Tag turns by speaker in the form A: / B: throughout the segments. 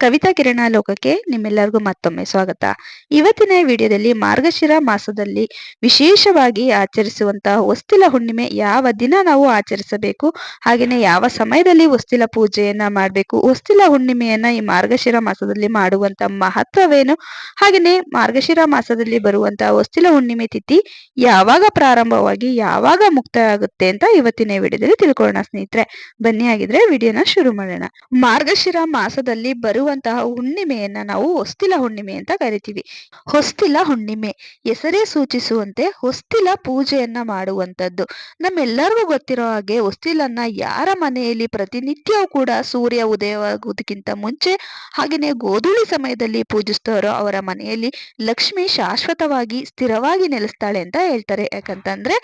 A: ಕವಿತಾ ಕಿರಣ ಲೋಕಕ್ಕೆ ನಿಮ್ಮೆಲ್ಲರಿಗೂ ಮತ್ತೊಮ್ಮೆ ಸ್ವಾಗತ. ಇವತ್ತಿನ ವಿಡಿಯೋದಲ್ಲಿ ಮಾರ್ಗಶಿರ ಮಾಸದಲ್ಲಿ ವಿಶೇಷವಾಗಿ ಆಚರಿಸುವಂತಹ ಹೊಸ್ತಿಲ ಹುಣ್ಣಿಮೆ ಯಾವ ದಿನ ನಾವು ಆಚರಿಸಬೇಕು ಹಾಗೆಯೇ ಯಾವ ಸಮಯದಲ್ಲಿ ಹೊಸ್ತಿಲ ಪೂಜೆಯನ್ನ ಮಾಡಬೇಕು, ಹೊಸ್ತಿಲ ಹುಣ್ಣಿಮೆಯನ್ನ ಈ ಮಾರ್ಗಶಿರ ಮಾಸದಲ್ಲಿ ಮಾಡುವಂತ ಮಹತ್ವವೇನು ಹಾಗೆಯೇ ಮಾರ್ಗಶಿರ ಮಾಸದಲ್ಲಿ ಬರುವಂತಹ ಹೊಸ್ತಿಲ ಹುಣ್ಣಿಮೆ ತಿಥಿ ಯಾವಾಗ ಪ್ರಾರಂಭವಾಗಿ ಯಾವಾಗ ಮುಕ್ತಾಯ ಆಗುತ್ತೆ ಅಂತ ಇವತ್ತಿನ ವಿಡಿಯೋದಲ್ಲಿ ತಿಳ್ಕೊಳ್ಳೋಣ ಸ್ನೇಹಿತರೆ. ಬನ್ನಿ ಆಗಿದ್ರೆ ವಿಡಿಯೋನ ಶುರು ಮಾಡೋಣ. ಮಾರ್ಗಶಿರ ಮಾಸದಲ್ಲಿ ಬರುವಂತಹ ಹುಣ್ಣಿಮೆಯನ್ನ ನಾವು ಹೊಸ್ತಿಲ ಹುಣ್ಣಿಮೆ ಅಂತ ಕರಿತೀವಿ. ಹೊಸ್ತಿಲ ಹುಣ್ಣಿಮೆ, ಹೆಸರೇ ಸೂಚಿಸುವಂತೆ ಹೊಸ್ತಿಲ ಪೂಜೆಯನ್ನ ಮಾಡುವಂತದ್ದು ನಮ್ಮೆಲ್ಲರಿಗೂ ಗೊತ್ತಿರೋ ಹಾಗೆ ಹೊಸ್ತಿಲನ್ನ ಯಾರ ಮನೆಯಲ್ಲಿ ಪ್ರತಿನಿತ್ಯವೂ ಕೂಡ ಸೂರ್ಯ ಉದಯವಾಗುವುದಕ್ಕಿಂತ ಮುಂಚೆ ಹಾಗೆಯೇ ಗೋಧೂಳಿ ಸಮಯದಲ್ಲಿ ಪೂಜಿಸ್ತಾರೋ ಅವರ ಮನೆಯಲ್ಲಿ ಲಕ್ಷ್ಮಿ ಶಾಶ್ವತವಾಗಿ ಸ್ಥಿರವಾಗಿ ನೆಲೆಸ್ತಾಳೆ ಅಂತ ಹೇಳ್ತಾರೆ. ಯಾಕಂತಂದ್ರೆ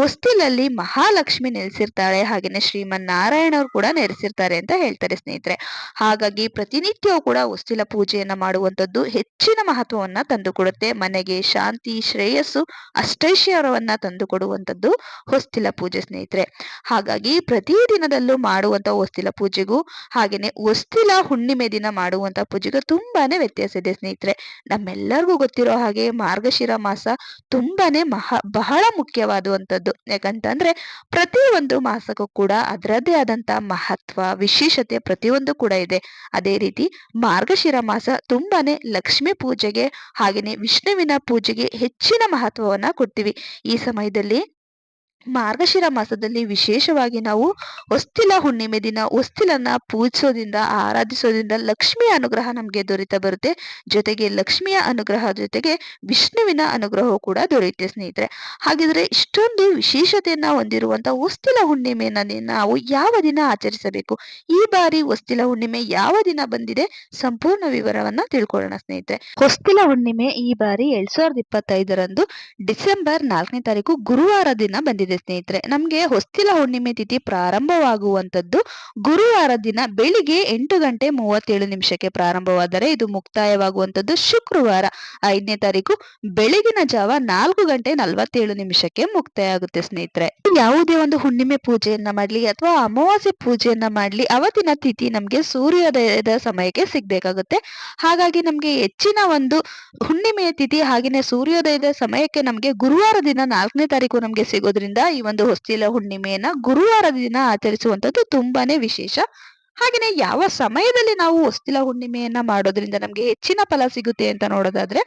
A: ಹೊಸ್ತಿಲಲ್ಲಿ ಮಹಾಲಕ್ಷ್ಮಿ ನೆಲೆಸಿರ್ತಾಳೆ ಹಾಗೆಯೇ ಶ್ರೀಮನ್ ನಾರಾಯಣವ್ರು ಕೂಡ ನೆಲೆಸಿರ್ತಾರೆ ಅಂತ ಹೇಳ್ತಾರೆ ಸ್ನೇಹಿತರೆ. ಹಾಗಾಗಿ ಪ್ರತಿನಿತ್ಯವೂ ಕೂಡ ಉಸ್ತಿಲ ಪೂಜೆಯನ್ನ ಮಾಡುವಂಥದ್ದು ಹೆಚ್ಚಿನ ಮಹತ್ವವನ್ನ ತಂದುಕೊಡುತ್ತೆ. ಮನೆಗೆ ಶಾಂತಿ, ಶ್ರೇಯಸ್ಸು, ಅಷ್ಟೈಶ್ವರ್ಯವನ್ನ ತಂದು ಕೊಡುವಂತದ್ದು ಹೊಸ್ತಿಲ ಪೂಜೆ ಸ್ನೇಹಿತರೆ. ಹಾಗಾಗಿ ಪ್ರತಿ ದಿನದಲ್ಲೂ ಮಾಡುವಂತ ಹೊಸ್ತಿಲ ಪೂಜೆಗೂ ಹಾಗೇನೆ ಹೊಸ್ತಿಲ ಹುಣ್ಣಿಮೆ ದಿನ ಮಾಡುವಂತ ಪೂಜೆಗೂ ತುಂಬಾನೇ ವ್ಯತ್ಯಾಸ ಇದೆ ಸ್ನೇಹಿತರೆ. ನಮ್ಮೆಲ್ಲರಿಗೂ ಗೊತ್ತಿರೋ ಹಾಗೆ ಮಾರ್ಗಶಿರ ಮಾಸ ತುಂಬಾನೇ ಮಹಾ, ಬಹಳ ಮುಖ್ಯವಾದಂಥದ್ದು ಯಾಕಂತಂದ್ರೆ ಪ್ರತಿಯೊಂದು ಮಾಸಕ್ಕೂ ಕೂಡ ಅದರದ್ದೇ ಆದಂತ ಮಹತ್ವ, ವಿಶೇಷತೆ ಪ್ರತಿಯೊಂದು ಕೂಡ ಇದೆ. ಅದೇ ರೀತಿ ಮಾರ್ಗಶಿರ ಮಾಸ ತುಂಬಾನೇ ಲಕ್ಷ್ಮಿ ಪೂಜೆಗೆ ಹಾಗೆಯೇ ವಿಷ್ಣುವಿನ ಪೂಜೆಗೆ ಹೆಚ್ಚಿನ ಮಹತ್ವವನ್ನ ಕೊಡ್ತೀವಿ. ಈ ಸಮಯದಲ್ಲಿ ಮಾರ್ಗಶಿರ ಮಾಸದಲ್ಲಿ ವಿಶೇಷವಾಗಿ ನಾವು ಹೊಸ್ತಿಲ ಹುಣ್ಣಿಮೆ ದಿನ, ಹೊಸ್ತಿಲನ್ನ ಪೂಜಿಸೋದ್ರಿಂದ, ಆರಾಧಿಸೋದ್ರಿಂದ ಲಕ್ಷ್ಮಿಯ ಅನುಗ್ರಹ ನಮಗೆ ದೊರೀತಾ ಬರುತ್ತೆ. ಜೊತೆಗೆ ಲಕ್ಷ್ಮಿಯ ಅನುಗ್ರಹ ಜೊತೆಗೆ ವಿಷ್ಣುವಿನ ಅನುಗ್ರಹವು ಕೂಡ ದೊರೆಯುತ್ತೆ ಸ್ನೇಹಿತರೆ. ಹಾಗಿದ್ರೆ ಇಷ್ಟೊಂದು ವಿಶೇಷತೆಯನ್ನ ಹೊಂದಿರುವಂತ ಹೊಸ್ತಿಲ ಹುಣ್ಣಿಮೆಯನ್ನ ನಾವು ಯಾವ ದಿನ ಆಚರಿಸಬೇಕು? ಈ ಬಾರಿ ಹೊಸ್ತಿಲ ಹುಣ್ಣಿಮೆ ಯಾವ ದಿನ ಬಂದಿದೆ? ಸಂಪೂರ್ಣ ವಿವರವನ್ನ ತಿಳ್ಕೊಳ್ಳೋಣ ಸ್ನೇಹಿತರೆ. ಹೊಸ್ತಿಲ ಹುಣ್ಣಿಮೆ ಈ ಬಾರಿ ಎರಡ್ ಸಾವಿರದ ಇಪ್ಪತ್ತೈದರಂದು ಡಿಸೆಂಬರ್ ನಾಲ್ಕನೇ ತಾರೀಕು ಗುರುವಾರ ದಿನ ಬಂದಿದೆ. ಇದೆ ಸ್ನೇಹಿತರೆ. ನಮ್ಗೆ ಹೊಸ್ತಿಲ ಹುಣ್ಣಿಮೆ ತಿಥಿ ಪ್ರಾರಂಭವಾಗುವಂತದ್ದು ಗುರುವಾರ ದಿನ ಬೆಳಿಗ್ಗೆ ಎಂಟು ಗಂಟೆ ಮೂವತ್ತೇಳು ನಿಮಿಷಕ್ಕೆ ಪ್ರಾರಂಭವಾದರೆ ಇದು ಮುಕ್ತಾಯವಾಗುವಂತದ್ದು ಶುಕ್ರವಾರ. ಐದನೇ ತಾರೀಕು ಬೆಳಗಿನ ಜಾವ ನಾಲ್ಕು ಗಂಟೆ ನಲವತ್ತೇಳು ನಿಮಿಷಕ್ಕೆ ಮುಕ್ತಾಯ ಆಗುತ್ತೆ ಸ್ನೇಹಿತರೆ. ಯಾವುದೇ ಒಂದು ಹುಣ್ಣಿಮೆ ಪೂಜೆಯನ್ನ ಮಾಡ್ಲಿ ಅಥವಾ ಅಮಾವಾಸ್ಯೆ ಪೂಜೆಯನ್ನ ಮಾಡ್ಲಿ ಅವತ್ತಿನ ತಿಥಿ ನಮ್ಗೆ ಸೂರ್ಯೋದಯದ ಸಮಯಕ್ಕೆ ಸಿಗ್ಬೇಕಾಗುತ್ತೆ. ಹಾಗಾಗಿ ನಮ್ಗೆ ಹೆಚ್ಚಿನ ಒಂದು ಹುಣ್ಣಿಮೆಯ ತಿಥಿ ಹಾಗೆಯೇ ಸೂರ್ಯೋದಯದ ಸಮಯಕ್ಕೆ ನಮ್ಗೆ ಗುರುವಾರ ದಿನ ನಾಲ್ಕನೇ ತಾರೀಕು ನಮ್ಗೆ ಸಿಗೋದ್ರಿಂದ ಈ ಒಂದು ಹೊಸ್ತಿಲ ಹುಣ್ಣಿಮೆಯನ್ನ ಗುರುವಾರ ದಿನ ಆಚರಿಸುವಂತದ್ದು ತುಂಬಾನೇ ವಿಶೇಷ. ಹಾಗೆಯೇ ಯಾವ ಸಮಯದಲ್ಲಿ ನಾವು ಹೊಸ್ತಿಲ ಹುಣ್ಣಿಮೆಯನ್ನ ಮಾಡೋದ್ರಿಂದ ನಮ್ಗೆ ಹೆಚ್ಚಿನ ಫಲ ಸಿಗುತ್ತೆ ಅಂತ ನೋಡೋದಾದ್ರೆ,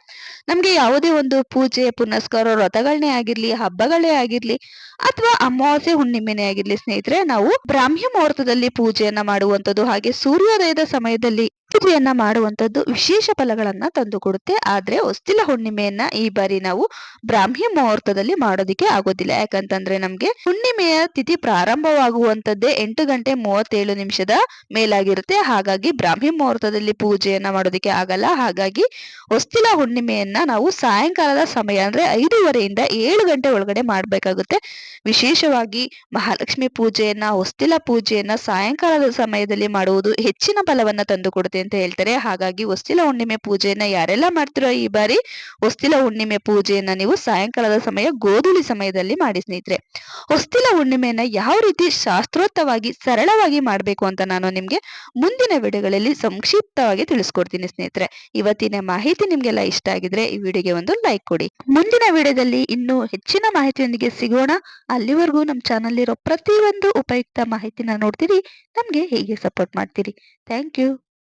A: ನಮ್ಗೆ ಯಾವುದೇ ಒಂದು ಪೂಜೆ, ಪುನಸ್ಕಾರ, ವ್ರತಗಳನ್ನೇ ಆಗಿರ್ಲಿ, ಹಬ್ಬಗಳೇ ಆಗಿರ್ಲಿ, ಅಥವಾ ಅಮಾವಾಸ್ಯೆ ಹುಣ್ಣಿಮೆನೇ ಆಗಿರ್ಲಿ ಸ್ನೇಹಿತರೆ, ನಾವು ಬ್ರಾಹ್ಮಿ ಮುಹೂರ್ತದಲ್ಲಿ ಪೂಜೆಯನ್ನ ಮಾಡುವಂತದ್ದು ಹಾಗೆ ಸೂರ್ಯೋದಯದ ಸಮಯದಲ್ಲಿ ಪೂಜೆಯನ್ನ ಮಾಡುವಂತದ್ದು ವಿಶೇಷ ಫಲಗಳನ್ನ ತಂದುಕೊಡುತ್ತೆ ಆದ್ರೆ ಹೊಸ್ತಿಲ ಹುಣ್ಣಿಮೆಯನ್ನ ಈ ಬಾರಿ ನಾವು ಬ್ರಾಹ್ಮಿ ಮುಹೂರ್ತದಲ್ಲಿ ಮಾಡೋದಿಕ್ಕೆ ಆಗೋದಿಲ್ಲ. ಯಾಕಂತಂದ್ರೆ ನಮ್ಗೆ ಹುಣ್ಣಿಮೆಯ ತಿಥಿ ಪ್ರಾರಂಭವಾಗುವಂತದ್ದೇ ಎಂಟು ಗಂಟೆ ಮೂವತ್ತೇಳು ನಿಮಿಷದ ಮೇಲಾಗಿರುತ್ತೆ. ಹಾಗಾಗಿ ಬ್ರಾಹ್ಮಿ ಮುಹೂರ್ತದಲ್ಲಿ ಪೂಜೆಯನ್ನ ಮಾಡೋದಿಕ್ಕೆ ಆಗಲ್ಲ. ಹಾಗಾಗಿ ಹೊಸ್ತಿಲ ಹುಣ್ಣಿಮೆಯನ್ನ ನಾವು ಸಾಯಂಕಾಲದ ಸಮಯ ಅಂದ್ರೆ ಐದೂವರೆಯಿಂದ ಏಳು ಗಂಟೆ ಒಳಗಡೆ ಮಾಡ್ಬೇಕಾಗುತ್ತೆ. ವಿಶೇಷವಾಗಿ ಮಹಾಲಕ್ಷ್ಮಿ ಪೂಜೆಯನ್ನ ಹೊಸ್ತಿಲ ಪೂಜೆಯನ್ನ ಸಾಯಂಕಾಲದ ಸಮಯದಲ್ಲಿ ಮಾಡುವುದು ಹೆಚ್ಚಿನ ಫಲವನ್ನ ತಂದು ಕೊಡುತ್ತೆ. ಅಂತ ಹೇಳ್ತಾರೆ. ಹಾಗಾಗಿ ಹೊಸ್ತಿಲ ಹುಣ್ಣಿಮೆ ಪೂಜೆಯನ್ನ ಯಾರೆಲ್ಲ ಮಾಡ್ತಿರೋ ಈ ಬಾರಿ ಹೊಸ್ತಿಲ ಹುಣ್ಣಿಮೆ ಪೂಜೆಯನ್ನ ನೀವು ಸಾಯಂಕಾಲದ ಸಮಯ ಗೋಧೂಳಿ ಸಮಯದಲ್ಲಿ ಮಾಡಿ ಸ್ನೇಹಿತರೆ. ಹೊಸ್ತಿಲ ಹುಣ್ಣಿಮೆಯನ್ನ ಯಾವ ರೀತಿ ಶಾಸ್ತ್ರೋತ್ತವಾಗಿ, ಸರಳವಾಗಿ ಮಾಡಬೇಕು ಅಂತ ನಾನು ನಿಮ್ಗೆ ಮುಂದಿನ ವಿಡಿಯೋಗಳಲ್ಲಿ ಸಂಕ್ಷಿಪ್ತವಾಗಿ ತಿಳಿಸ್ಕೊಡ್ತೀನಿ ಸ್ನೇಹಿತರೆ. ಇವತ್ತಿನ ಮಾಹಿತಿ ನಿಮ್ಗೆಲ್ಲ ಇಷ್ಟ ಆಗಿದ್ರೆ ಈ ವಿಡಿಯೋಗೆ ಒಂದು ಲೈಕ್ ಕೊಡಿ. ಮುಂದಿನ ವಿಡಿಯೋದಲ್ಲಿ ಇನ್ನೂ ಹೆಚ್ಚಿನ ಮಾಹಿತಿಯೊಂದಿಗೆ ಸಿಗೋಣ. ಅಲ್ಲಿವರೆಗೂ ನಮ್ಮ ಚಾನಲ್ ಇರೋ ಪ್ರತಿಯೊಂದು ಉಪಯುಕ್ತ ಮಾಹಿತಿನ ನೋಡ್ತೀರಿ. ನಮ್ಗೆ ಹೀಗೆ ಸಪೋರ್ಟ್ ಮಾಡ್ತೀರಿ. Thank you.